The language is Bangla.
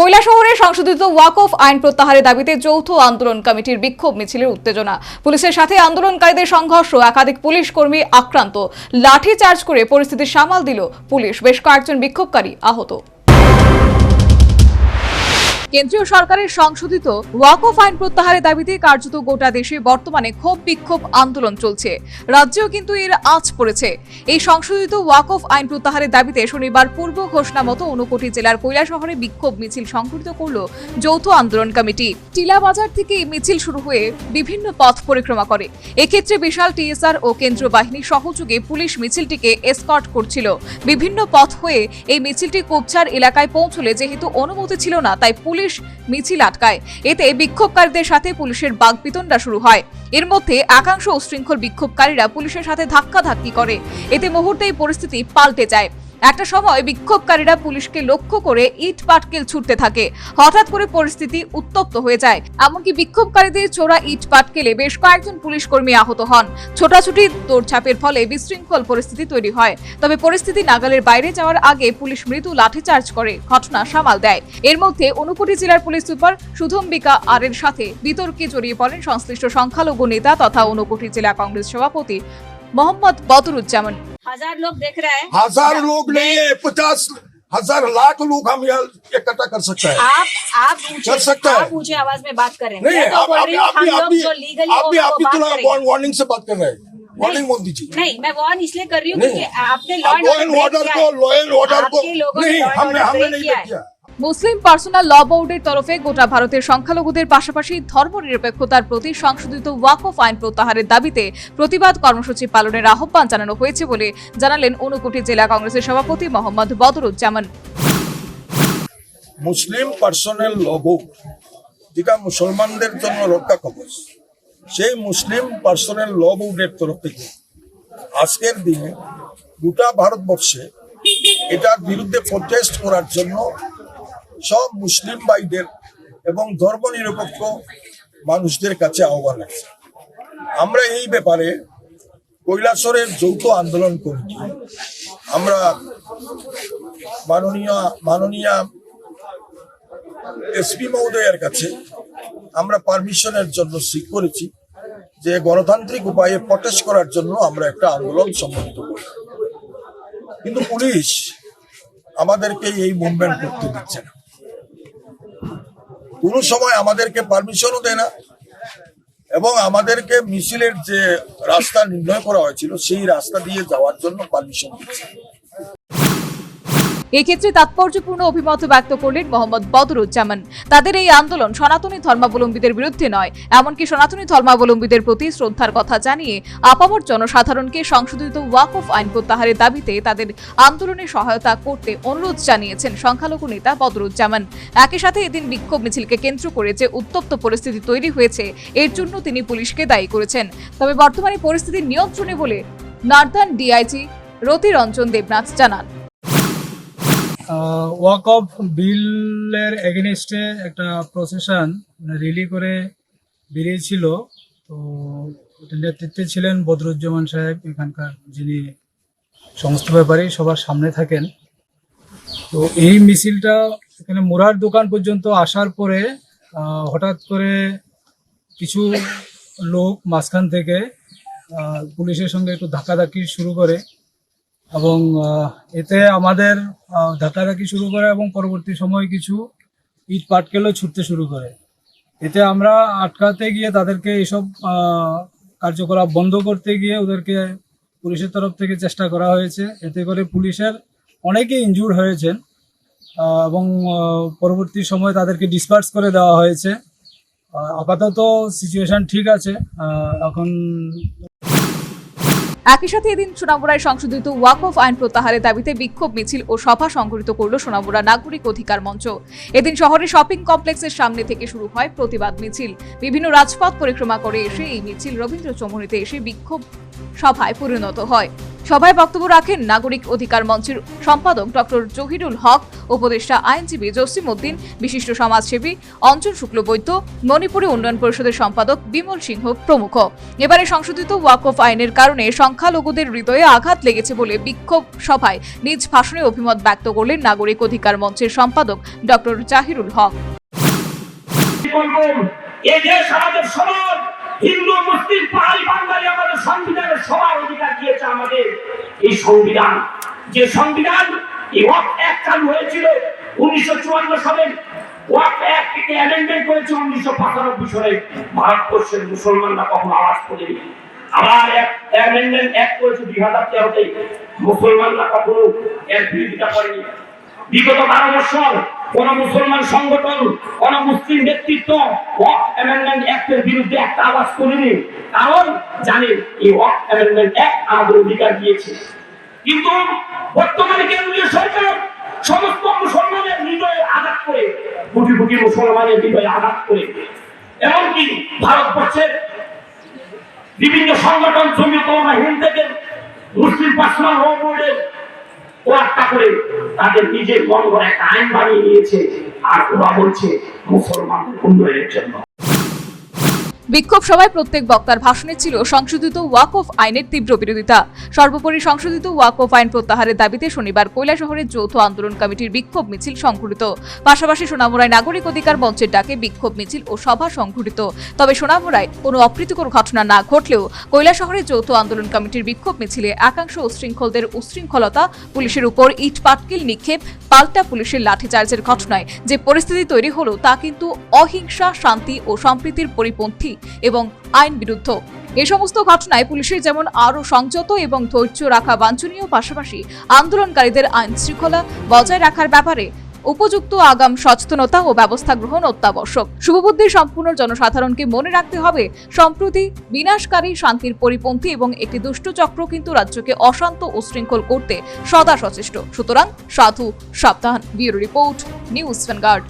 কৈলাসহরে সংশোধিত ওয়াকফ আইন প্রত্যাহারের দাবিতে যৌথ আন্দোলন কমিটির বিক্ষোভ, মিছিলের উত্তেজনা। পুলিশের সাথে আন্দোলনকারীদের সংঘর্ষ, একাধিক পুলিশ কর্মী আক্রান্ত। লাঠি চার্জ করে পরিস্থিতি সামাল দিল পুলিশ। বেশ কয়েকজন বিক্ষোভকারী আহত। কেন্দ্রীয় সরকারের সংশোধিত ওয়াকফ আইন প্রত্যাহারের দাবিতে কার্যত গোটা দেশে বর্তমানে ক্ষোভ বিক্ষোভ আন্দোলন চলছে। রাজ্যেও কিন্তু এর আঁচ পড়েছে। এই সংশোধিত ওয়াকফ আইন প্রত্যাহারের দাবিতে শনিবার পূর্ব ঘোষণা মতো ঊনকোটি জেলার কৈলাসহরে বিক্ষোভ মিছিল সংঘটিত করল যৌথ আন্দোলন কমিটি। টিলা বাজার থেকে এই মিছিল শুরু হয়ে বিভিন্ন পথ পরিক্রমা করে। এক্ষেত্রে বিশাল টিএসআর ও কেন্দ্রীয় বাহিনীর সহযোগে পুলিশ মিছিলটিকে এসকর্ট করছিল। বিভিন্ন পথ হয়ে এই মিছিলটি কোপচার এলাকায় পৌঁছলে যেহেতু অনুমতি ছিল না, তাই পুলিশ মিছিল আটকায়। এতে বিক্ষোভকারীদের সাথে পুলিশের বাগবিতণ্ডা শুরু হয়। এর মধ্যে একাংশ উশৃঙ্খল বিক্ষোভকারীরা পুলিশের সাথে ধাক্কাধাক্কি করে। এতে মুহূর্তেই পরিস্থিতি পাল্টে যায়। একটা সময় বিক্ষোভকারীরা পুলিশকে লক্ষ্য করে ইট পাটকেল ছুটতে থাকে। হঠাৎ করে পরিস্থিতি উত্তপ্ত হয়ে যায়। এমনকি বিক্ষোভকারীদের চোরা ইট পাটকেলে বেশ কয়েকজন পুলিশ কর্মী আহত হন। ছোটাছুটি দৌড়ঝাঁপের ফলে বিশৃঙ্খল পরিস্থিতি তৈরি হয়। তবে পরিস্থিতি নাগালের বাইরে যাওয়ার আগে পুলিশ মৃদু লাঠিচার্জ করে ঘটনা সামাল দেয়। এর মধ্যে অনুকুটি জেলার পুলিশ সুপার সুধম্বিকা আর এর সাথে বিতর্কে জড়িয়ে পড়েন সংশ্লিষ্ট সংখ্যালঘু নেতা তথা অনুকুটি জেলা কংগ্রেস সভাপতি मोहम्मद बदरुज्जामान हज़ार लोग देख रहे हैं। हज़ार लोग नहीं है पचास हज़ार लाख लोग हम यहाँ इकट्ठा कर सकते हैं। आप आप कर सकते हैं। आप ऊँचे आवाज़ में तो बात कर। रहे हैं नहीं तो आप, आप, आप, लोग जो लीगली आप भी आप भी वार्निंग से बात कर रहे हैं। वार्निंग मत दीजिए। नहीं मैं वार्न इसलिए कर रही हूँ क्योंकि आपने लॉ एंड ऑर्डर को लॉ एंड ऑर्डर को नहीं हमने हमने नहीं किया। মুসলিম পার্সোনাল ল বোর্ডের তরফে গোটা ভারতের সংখ্যালঘুদের পাশাপাশি ধর্মনিরপেক্ষতার প্রতি সংশোধিত ওয়াকফ আইন প্রত্যাহারের দাবিতে প্রতিবাদ কর্মসূচি পালনের আহ্বান জানানো হয়েছে বলে জানালেন ঊনকোটি জেলা কংগ্রেসের সভাপতি Mohammad Badruzzaman. Muslim personal law board, যেটা মুসলমানদের জন্য রক্ষা কবচ, সেই মুসলিম পার্সোনাল ল বোর্ডের তরফ থেকে আজকের দিনে গোটা ভারতবর্ষে এটার বিরুদ্ধে প্রটেস্ট করার জন্য সব মুসলিম ভাইদের এবং ধর্মনিরপেক্ষ মানুষদের কাছে আহ্বান আছে। আমরা এই ব্যাপারে কৈলাসরের যৌথ আন্দোলন কমিটি আমরা মাননীয় মাননীয় এসপি মহোদয়ের কাছে আমরা পারমিশনের জন্য সিক করেছি যে গণতান্ত্রিক উপায়ে প্রটেস্ট করার জন্য আমরা একটা আন্দোলন সংগঠিত করি কিন্তু পুলিশ আমাদেরকে এই মুভমেন্ট করতে দিচ্ছে না। কোনো সময় আমাদেরকে পারমিশনও দেয় না এবং আমাদেরকে মিছিলের যে রাস্তা নির্ণয় করা হয়েছিল, সেই রাস্তা দিয়ে যাওয়ার জন্য পারমিশন দিচ্ছে। এক্ষেত্রে তাৎপর্যপূর্ণ অভিমত ব্যক্ত করলেন মোহাম্মদ বদরুজ্জামান। তাদের এই আন্দোলন সনাতনী ধর্মাবলম্বীদের বিরুদ্ধে নয়, এমনকি সনাতনী ধর্মাবলম্বীদের প্রতি শ্রদ্ধার কথা জানিয়ে আপামর জনসাধারণকে সংশোধিত ওয়াকফ আইন প্রত্যাহারের দাবিতে তাদের আন্দোলনে সহায়তা করতে অনুরোধ জানিয়েছেন সংখ্যালঘু নেতা বদরুজ্জামান। একই সাথে এদিন বিক্ষোভ মিছিলকে কেন্দ্র করে যে উত্তপ্ত পরিস্থিতি তৈরি হয়েছে, এর জন্য তিনি পুলিশকে দায়ী করেছেন। তবে বর্তমানে পরিস্থিতি নিয়ন্ত্রণে বলে নার্দান ডিআইজি রতিরঞ্জন দেবনাথ জানান। ওয়াক অফ বিলের এগেনস্টে একটা প্রসেশন রিলি করে বেরিয়েছিল। তো নেতৃত্বে ছিলেন বদরুজ্জামান সাহেব, এখানকার যিনি সমস্ত ব্যাপারেই সবার সামনে থাকেন। তো এই মিছিলটা এখানে মুরার দোকান পর্যন্ত আসার পরে হঠাৎ করে কিছু লোক মাঝখান থেকে পুলিশের সঙ্গে একটু ধাক্কাধাক্কি শুরু করে। এবং এতে আমাদের ধাক্কাধাক্কি শুরু করে এবং পরবর্তী সময় কিছু ইট পাটকেলও ছুটতে শুরু করে। এতে আমরা আটকাতে গিয়ে তাদেরকে এসব কার্যকলাপ বন্ধ করতে গিয়ে ওদেরকে পুলিশের তরফ থেকে চেষ্টা করা হয়েছে। এতে করে পুলিশের অনেকে ইনজুর হয়েছেন এবং পরবর্তী সময় তাদেরকে ডিসপার্স করে দেওয়া হয়েছে। আপাতত সিচুয়েশন ঠিক আছে। এখন একই সাথে এদিন সোনামুড়ায় সংশোধিত ওয়াকফ আইন প্রত্যাহারের দাবিতে বিক্ষোভ মিছিল ও সভা সংঘটিত করল সোনামুড়া নাগরিক অধিকার মঞ্চ। এদিন শহরের শপিং কমপ্লেক্সের সামনে থেকে শুরু হয় প্রতিবাদ মিছিল। বিভিন্ন রাজপথ পরিক্রমা করে এসে এই মিছিল রবীন্দ্র চৌমুহনীতে এসে বিক্ষোভ সভায় পরিণত হয়। সভায় বক্তব্য রাখেন নাগরিক অধিকার মঞ্চের সম্পাদক ডক্টর জহিরুল হক, উপদেষ্টা আইনজীবী জসিম উদ্দিন বিশিষ্ট সমাজসেবী অঞ্জন শুক্লবৈদ্য মণিপুরী উন্নয়ন পরিষদের সম্পাদক বিমল সিংহ প্রমুখ। এবারে সংশোধিত ওয়াকফ আইনের কারণে সংখ্যালঘুদের হৃদয়ে আঘাত লেগেছে বলে বিক্ষোভ সভায় নিজ ভাষণে অভিমত ব্যক্ত করলেন নাগরিক অধিকার মঞ্চের সম্পাদক ডক্টর জাহিরুল হক। আমাদের এই সংবিধান। যে সংবিধান হয়েছিল উনিশশো চুয়ান্ন সালে। ভারতবর্ষের মুসলমানরা কখনো আওয়াজ আবার এক করেছে মুসলমানরা কখনো বিরোধিতা করেনি। বিগত বারো বছর কোন মুসলমান সংগঠন, কোন মুসলিম ব্যক্তিত্ব ওয়াক অ্যামেন্ডমেন্ট অ্যাক্টের বিরুদ্ধে একটা আওয়াজ করেনি। কারণ জানে, এই ওয়াক অ্যামেন্ডমেন্ট অ্যাক্ট আমাদের অধিকার দিয়েছে। কিন্তু বর্তমানে কেন্দ্রীয় সরকার সমস্ত মুসলমানের হৃদয়ে আঘাত করে, কোটি কোটি মুসলমানের হৃদয়ে আঘাত করে। এমনকি ভারতবর্ষের বিভিন্ন সংগঠন জমিয়ত হিন্দ থেকে মুসলিম পার্সোনাল ল বোর্ডের ওয়াক্তা করে তাদের নিজের মন একটা আইন বানিয়ে নিয়েছে। আর ওরা বলছে, মুসলমানদের উন্নয়নের জন্য। বিক্ষোভ সভায় প্রত্যেক বক্তার ভাষণে ছিল সংশোধিত ওয়াক অফ আইনের তীব্র বিরোধিতা। সর্বোপরি সংশোধিত ওয়াক অফ আইন প্রত্যাহারের দাবিতে শনিবার কৈলাসহরে যৌথ আন্দোলন কমিটির বিক্ষোভ মিছিল সংঘটিত। পাশাপাশি সোনামুড়ায় নাগরিক অধিকার মঞ্চের ডাকে বিক্ষোভ মিছিল ও সভা সংঘটিত। তবে সোনামুড়ায় কোনো অপ্রীতিকর ঘটনা না ঘটলেও কৈলাসহরে যৌথ আন্দোলন কমিটির বিক্ষোভ মিছিলে একাংশ উশৃঙ্খলদের উশৃঙ্খলতা, পুলিশের উপর ইট পাটকিল নিক্ষেপ, পাল্টা পুলিশের লাঠিচার্জের ঘটনায় যে পরিস্থিতি তৈরি হলো তা কিন্তু অহিংসা, শান্তি ও সম্প্রীতির পরিপন্থী এবং আইন বিরুদ্ধ। এ সমস্ত ঘটনায় পুলিশের যেমন আরও সংযত এবং ধৈর্য রাখা বাঞ্ছনীয়, পাশাপাশি আন্দোলনকারীদের আইন শৃঙ্খলা বজায় রাখার ব্যাপারে উপযুক্ত আগাম সচেতনতা ও ব্যবস্থা গ্রহণ অত্যাবশ্যক। শুভবুদ্ধি সম্পূর্ণ জনসাধারণকে মনে রাখতে হবে, সম্প্রতি বিনাশকারী শান্তির পরিপন্থী এবং একটি দুষ্ট চক্র কিন্তু রাজ্যকে অশান্ত ও শৃঙ্খল করতে সদা সচেষ্ট। সুতরাং সাধু সাবধান, ব্যুরো রিপোর্ট, নিউজ ভ্যানগার্ড।